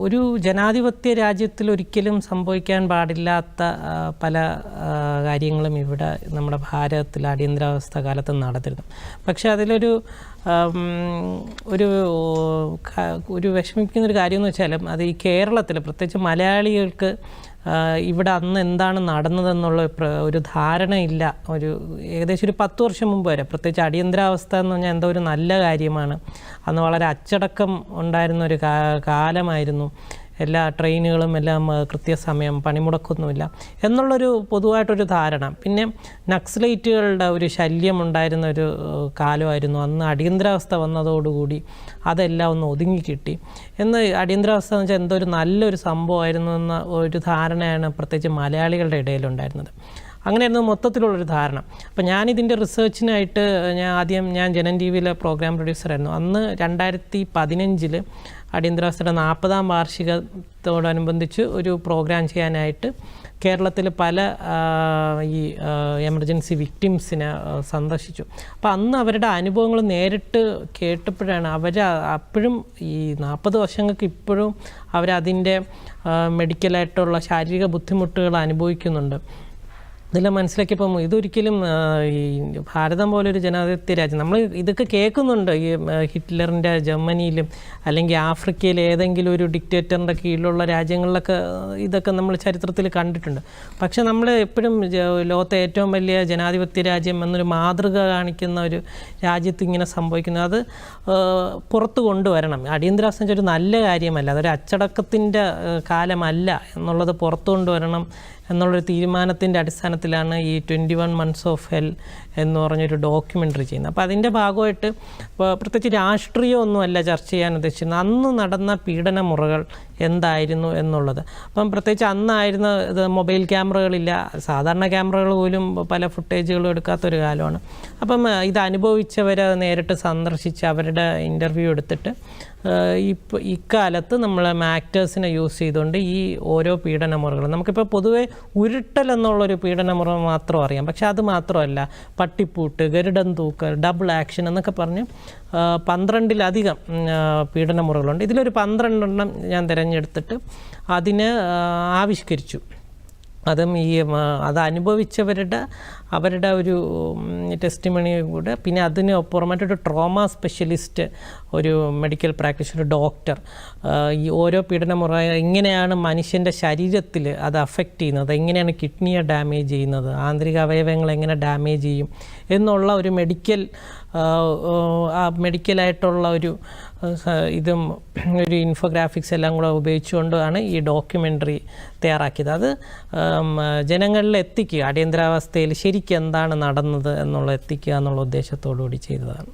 ഒരു ജനാധിപത്യ രാജ്യത്തിൽ ഒരിക്കലും സംഭവിക്കാൻ പാടില്ലാത്ത പല കാര്യങ്ങളും ഇവിടെ നമ്മുടെ ഭാരതത്തിൽ അടിയന്തരാവസ്ഥ കാലത്ത് നടന്നിരുന്നു. പക്ഷേ അതിലൊരു ഒരു ഒരു വിഷമിക്കുന്നൊരു കാര്യമെന്ന് വെച്ചാൽ അത് ഈ കേരളത്തിൽ പ്രത്യേകിച്ച് മലയാളികൾക്ക് ഇവിടെ അന്ന് എന്താണ് നടന്നതെന്നുള്ള ഒരു ധാരണയില്ല. ഒരു ഏകദേശം ഒരു പത്ത് വർഷം മുമ്പ് വരെ. പ്രത്യേകിച്ച് അടിയന്തരാവസ്ഥ എന്ന് പറഞ്ഞാൽ എന്തോ ഒരു നല്ല കാര്യമാണ്. അന്ന് വളരെ അച്ചടക്കം ഉണ്ടായിരുന്ന ഒരു കാലമായിരുന്നു. എല്ലാ ട്രെയിനുകളും എല്ലാം കൃത്യസമയം പണിമുടക്കൊന്നുമില്ല എന്നുള്ളൊരു പൊതുവായിട്ടൊരു ധാരണ. പിന്നെ നക്സലൈറ്റുകളുടെ ഒരു ശല്യം ഉണ്ടായിരുന്ന ഒരു കാലമായിരുന്നു. അന്ന് അടിയന്തരാവസ്ഥ വന്നതോടുകൂടി അതെല്ലാം ഒന്ന് ഒതുങ്ങിക്കിട്ടി എന്ന് അടിയന്തരാവസ്ഥ എന്ന് വെച്ചാൽ എന്തോ ഒരു നല്ലൊരു സംഭവമായിരുന്നു എന്ന ഒരു ധാരണയാണ് പ്രത്യേകിച്ച് മലയാളികളുടെ ഇടയിലുണ്ടായിരുന്നത്. അങ്ങനെയായിരുന്നു മൊത്തത്തിലുള്ളൊരു ധാരണ. അപ്പോൾ ഞാനിതിന്റെ റിസർച്ചിനായിട്ട് ഞാൻ ആദ്യം ഞാൻ ജനൻ ടി വിയിലെ പ്രോഗ്രാം പ്രൊഡ്യൂസറായിരുന്നു. അന്ന് രണ്ടായിരത്തി പതിനഞ്ചിൽ അടിയന്തരാവസ്ഥയുടെ നാൽപ്പതാം വാർഷികത്തോടനുബന്ധിച്ച് ഒരു പ്രോഗ്രാം ചെയ്യാനായിട്ട് കേരളത്തിൽ പല ഈ എമർജൻസി വിക്ടിംസിനെ സന്ദർശിച്ചു. അപ്പോൾ അന്ന് അവരുടെ അനുഭവങ്ങൾ നേരിട്ട് കേട്ടപ്പോഴാണ് അവർ അപ്പോഴും ഈ നാൽപ്പത് വർഷങ്ങൾക്ക് ഇപ്പോഴും അവരതിന്റെ മെഡിക്കലായിട്ടുള്ള ശാരീരിക ബുദ്ധിമുട്ടുകൾ അനുഭവിക്കുന്നുണ്ട്. ഇതെല്ലാം മനസ്സിലാക്കിയപ്പം ഇതൊരിക്കലും ഈ ഭാരതം പോലൊരു ജനാധിപത്യ രാജ്യം നമ്മൾ ഇതൊക്കെ കേൾക്കുന്നുണ്ട്. ഈ ഹിറ്റ്ലറിന്റെ ജർമ്മനിയിലും അല്ലെങ്കിൽ ആഫ്രിക്കയിലെ ഏതെങ്കിലും ഒരു ഡിക്റ്റേറ്ററിന്റെ കീഴിലുള്ള രാജ്യങ്ങളിലൊക്കെ ഇതൊക്കെ നമ്മൾ ചരിത്രത്തിൽ കണ്ടിട്ടുണ്ട്. പക്ഷേ നമ്മൾ എപ്പോഴും ലോകത്തെ ഏറ്റവും വലിയ ജനാധിപത്യ രാജ്യം എന്നൊരു മാതൃക കാണിക്കുന്ന ഒരു രാജ്യത്ത് ഇങ്ങനെ സംഭവിക്കുന്നത്. അത് പുറത്ത് കൊണ്ടുവരണം. അടിയന്തരാവസ്ഥ ഒരു നല്ല കാര്യമല്ല. അതൊരു അച്ചടക്കത്തിന്റെ കാലമല്ല എന്നുള്ളത് പുറത്തു കൊണ്ടുവരണം എന്നുള്ളൊരു തീരുമാനത്തിന്റെ അടിസ്ഥാനത്തിലാണ് ഈ twenty one months of hell എന്ന് പറഞ്ഞൊരു ഡോക്യുമെന്ററി ചെയ്യുന്നത്. അപ്പോൾ അതിന്റെ ഭാഗമായിട്ട് പ്രത്യേകിച്ച് രാഷ്ട്രീയമൊന്നുമല്ല ചർച്ച ചെയ്യാൻ ഉദ്ദേശിക്കുന്നത് അന്ന് നടന്ന പീഡന മുറകൾ എന്തായിരുന്നു എന്നുള്ളത്. അപ്പം പ്രത്യേകിച്ച് അന്നായിരുന്ന ഇത് മൊബൈൽ ക്യാമറകളില്ല. സാധാരണ ക്യാമറകൾ പോലും പല ഫുട്ടേജുകളും എടുക്കാത്തൊരു കാലമാണ്. അപ്പം ഇത് അനുഭവിച്ചവരെ നേരിട്ട് സന്ദർശിച്ച് അവരുടെ ഇന്റർവ്യൂ എടുത്തിട്ട് ഇപ്പോൾ ഇക്കാലത്ത് നമ്മൾ മാക്ടേഴ്സിനെ യൂസ് ചെയ്തുകൊണ്ട് ഈ ഓരോ പീഡനമുറകളും നമുക്കിപ്പോൾ പൊതുവേ ഉരുട്ടൽ എന്നുള്ളൊരു പീഡനമുറ മാത്രം അറിയാം. പക്ഷെ അത് മാത്രമല്ല പട്ടിപ്പൂട്ട് ഗരുഡൻ തൂക്കൽ ഡബിൾ ആക്ഷൻ എന്നൊക്കെ പറഞ്ഞ് പന്ത്രണ്ടിലധികം പീഡനമുറകളുണ്ട്. ഇതിലൊരു പന്ത്രണ്ടെണ്ണം ഞാൻ തിരഞ്ഞെടുത്തിട്ട് അതിന് ആവിഷ്കരിച്ചു. അതും ഈ അത് അനുഭവിച്ചവരുടെ അവരുടെ ഒരു ടെസ്റ്റിമണി കൂടെ. പിന്നെ അതിന് പുറമായിട്ടൊരു ട്രോമ സ്പെഷ്യലിസ്റ്റ് ഒരു മെഡിക്കൽ പ്രാക്ടീഷണർ ഡോക്ടർ ഈ ഓരോ പീഡനമുറ എങ്ങനെയാണ് മനുഷ്യന്റെ ശരീരത്തിൽ അത് അഫക്റ്റ് ചെയ്യുന്നത്. എങ്ങനെയാണ് കിഡ്നിയെ ഡാമേജ് ചെയ്യുന്നത്? ആന്തരിക അവയവങ്ങൾ എങ്ങനെ ഡാമേജ് ചെയ്യും? എന്നുള്ള ഒരു മെഡിക്കൽ മെഡിക്കലായിട്ടുള്ള ഒരു ഇതും ഒരു ഇൻഫോഗ്രാഫിക്സ് എല്ലാം കൂടെ ഉപയോഗിച്ചുകൊണ്ടാണ് ഈ ഡോക്യുമെന്ററി തയ്യാറാക്കിയത്. അത് ജനങ്ങളിൽ എത്തിക്കുക അടിയന്തരാവസ്ഥയിൽ ശരിക്കും എന്താണ് നടന്നത് എന്നുള്ള എത്തിക്കുക എന്നുള്ള ഉദ്ദേശത്തോടു കൂടി ചെയ്തതാണ്.